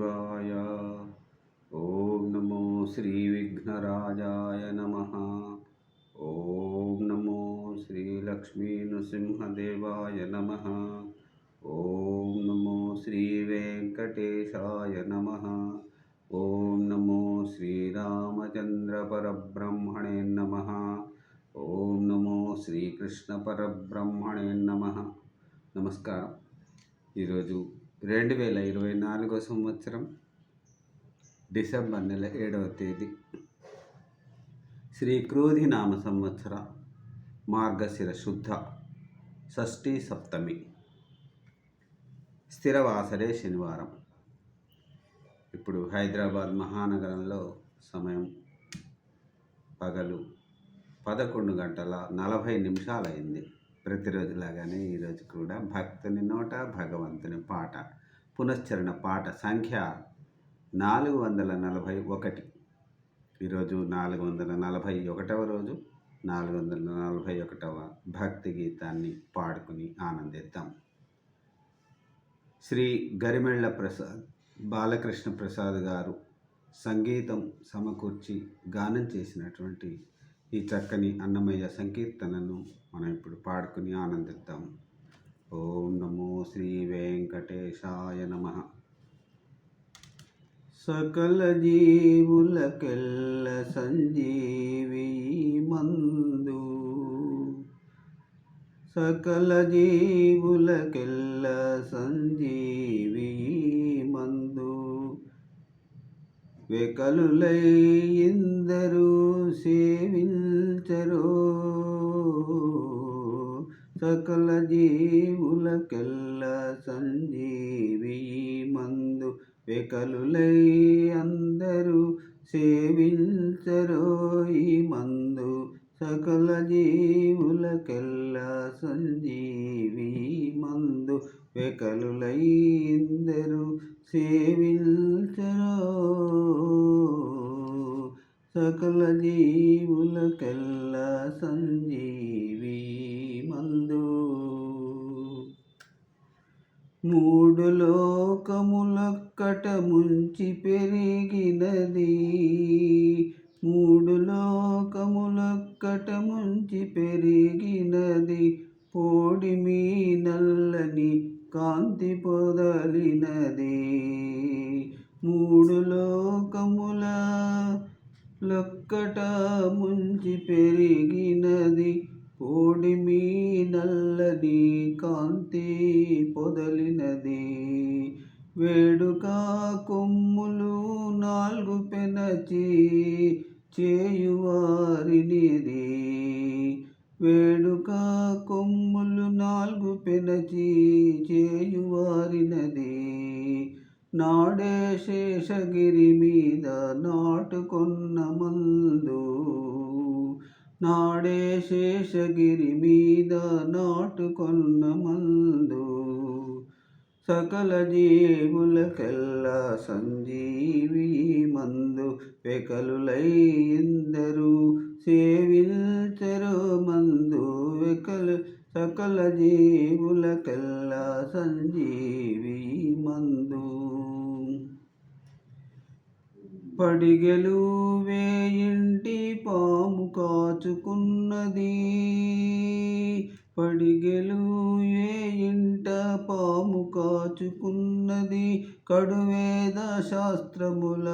శివాయ ఓం నమో శ్రీ విఘ్నరాజాయ నమ ఓం నమో శ్రీ లక్ష్మీ నృసింహదేవాయ నమ ఓం నమో శ్రీ వెంకటేశాయ నమ ఓం నమో శ్రీరామచంద్ర పరబ్రహ్మణే నమ ఓం నమో శ్రీకృష్ణ పరబ్రహ్మణే నమ నమస్కారం ఈరోజు రెండు వేల ఇరవై నాలుగో సంవత్సరం డిసెంబర్ నెల ఏడవ తేదీ. శ్రీ క్రోధి నామ సంవత్సర మార్గశిర శుద్ధ షష్ఠీ సప్తమి. స్థిరవాసరే శనివారం. ఇప్పుడు హైదరాబాద్ మహానగరంలో సమయం పగలు పదకొండు గంటల నలభై నిమిషాలైంది. ప్రతిరోజులాగానే ఈరోజు కూడా భక్తుని నోట భగవంతుని పాట. పునశ్చరణ పాట సంఖ్య నాలుగు వందల నలభై ఒకటి. ఈరోజు నాలుగు వందల నలభై ఒకటవ రోజు నాలుగు వందల నలభై ఒకటవ భక్తి గీతాన్ని పాడుకుని ఆనందిద్దాం. శ్రీ గరిమెళ్ళ ప్రసాద్ బాలకృష్ణ ప్రసాద్ గారు సంగీతం సమకూర్చి గానం చేసినటువంటి ఈ చక్కని అన్నమయ్య సంకీర్తనను మనం ఇప్పుడు పాడుకుని ఆనందిద్దాం. ఓం నమో శ్రీ వెంకటేశాయ నమ. సకల జీవులకెల్ల సంజీవి మందు. సకల జీవులకెల్ల సంజీవి వికలులై ఇందరూ సేవించరో. సకల జీవులకెల్ల సంజీవి మందు వెకలులై అందరూ సేవించరో ఈ మందు. సకల జీవులకెల్ల సంజీవి మందు వెకలులై ఇందరూ సేవించరో. సకల జీవులకెల్లా సంజీవి మందు. మూడు లోకములక్కట ముంచి పెరిగినది. మూడు లోకములక్కట ముంచి పెరిగినది. పోడి మీ నల్లని కాంతి పొదలినది. మూడు లోకముల లొక్కట ముంచి పెరిగినది కోడి మీ నల్లని కాంతి పొదలినది. వేడుక కొమ్ములు నాలుగు పెనచి చేయువారినిది. వేడుక కొమ్ములు నాలుగు పెనచి చేయువారినది. నాడే శేషగిరి మీద నాటుకొన్న మందు. నాడే శేషగిరి మీద నాటుకొన్న మందు. సకల జీవులకెల్లా సంజీవి మందు. వెకలులై ఎందరూ సేవించరు మందు. వెకలు సకల జీవులకెల్లా సంజీవి పడిగెలు వేయింటి పాము కాచుకున్నది. పడిగెలు వేయింట పాము కాచుకున్నది. కడువేద శాస్త్రముల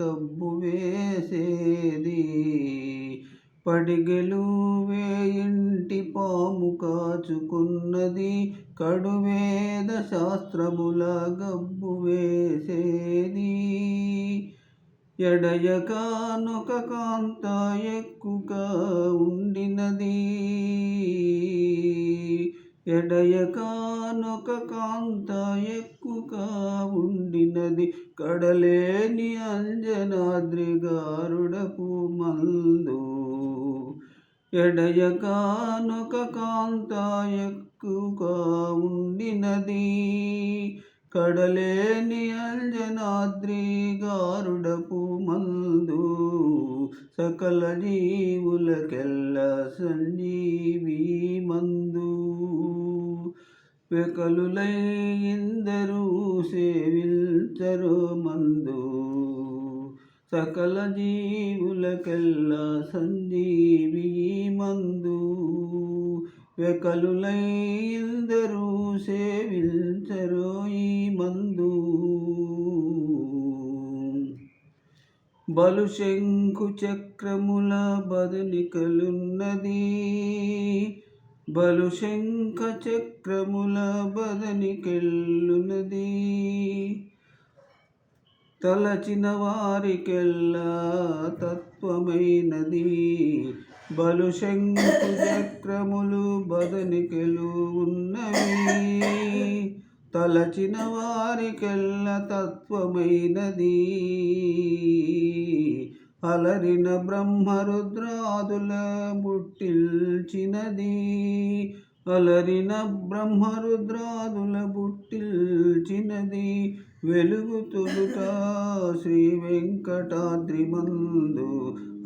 గబ్బు వేసేది. పడిగెలు వేయింటి పాము కాచుకున్నది. కడువేద శాస్త్రముల గబ్బు వేసేది. ఎడయకానొక కాంత ఎక్కుగా ఉండినది. ఎడయకానొక కాంత ఎక్కుగా ఉండినది. కడలేని అంజనాద్రి గారుడపు మందు. ఎడయకానొక కాంత ఎక్కుగా ఉండినది. కడలేని అంజనాద్రి గారుడపు మందు సకల జీవులకెల్ల సంజీవి మందు. పెకలులై ఇందరూ సేవిల్చరు మందు సకల జీవులకెల్ల సంజీవి మందు. వెకలులై ఇందరూ ఈ మందు. బలు శంకు చక్రముల బదనికలున్నది. బలు శంఖ చక్రముల బదనికెళ్ళున్నది. తలచిన వారికెల్లా తత్వమైనది. బలు శంకు చక్రములు బదనికెలు ఉన్నవి. తలచిన వారికెల్ల తత్వమైనది. అలరిన బ్రహ్మరుద్రాదుల బుట్టిల్చినది. అలరిన బ్రహ్మరుద్రాదుల బుట్టిల్చినది. వెలుగు తొలుట శ్రీ వెంకటాద్రిమందు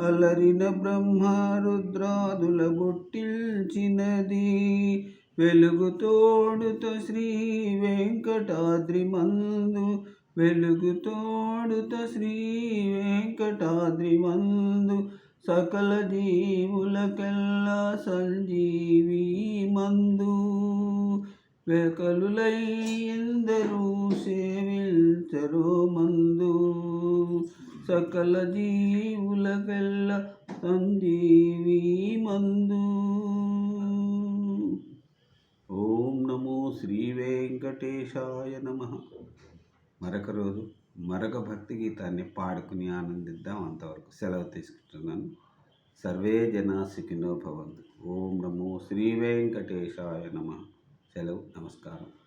అలరిన బ్రహ్మరుద్రాదుల బుట్టిల్చినది వెలుగు తోడుత శ్రీ వెంకటాద్రిమందు వెలుగు తోడుత శ్రీ వెంకటాద్రిమందు సకల జీవులకెల్లా సంజీవి మందు. వేకలులై ఎందరూ సేవించరు మందు. సకల జీవులకెల్లా సంజీవి మందు. ఓం నమో శ్రీ వెంకటేశాయ నమ. మరొక రోజు మరొక భక్తి గీతాన్ని పాడుకుని ఆనందిద్దాం అంతవరకు సెలవు తీసుకుంటున్నాను. సర్వే జనా సుఖినో భవంతు. ఓం నమో శ్రీ వెంకటేశాయ నమ. సెలవు నమస్కారం.